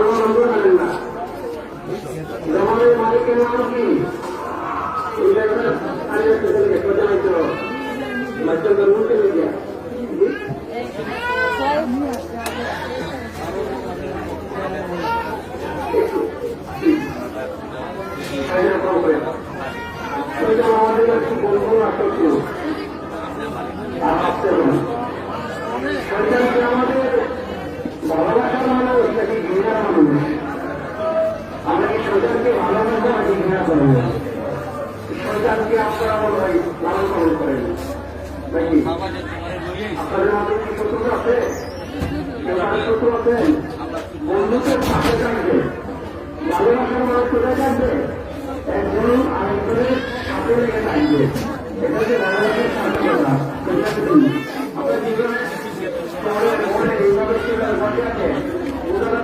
আল্লাহ নম্বর জানেন না জমানের মালিকের নাম কি এই জায়গাটা মুখে লেগে আমাদের কাছে বলব না আর ভাবতে হবে না। সরকারকে আমাদের ভালোবাসার মানুষ নাকি ঘৃণার মানুষ আমরা কি সরকারকে ভালোবাসা নাকি ঘৃণা করব সরকারকে আপনারা লালন পালন করেন নাকি আপনাদের মধ্যে কি শত্রু আছে শত্রু আছেন বন্ধুত্বের সাথে থাকবে ভালোবাসার মানুষ কোথায় থাকবে একজন আরেকজনের সাথে থাকবে আপনার জীবনে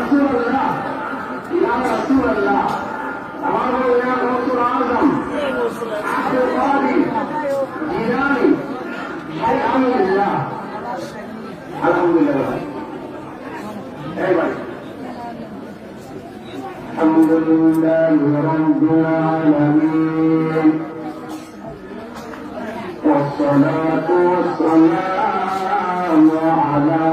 رسول الله يا رسول الله تعالوا يا رسول الحمد لله رب العالمين والصلاة والسلام على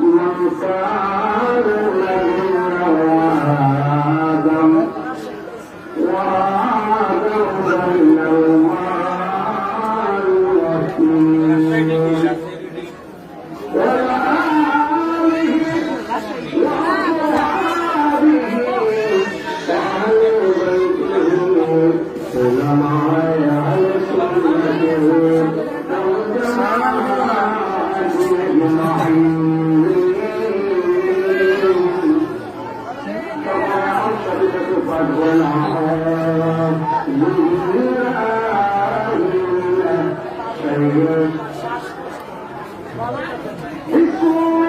من كان نبينا وآدم وآدم بين Thank you.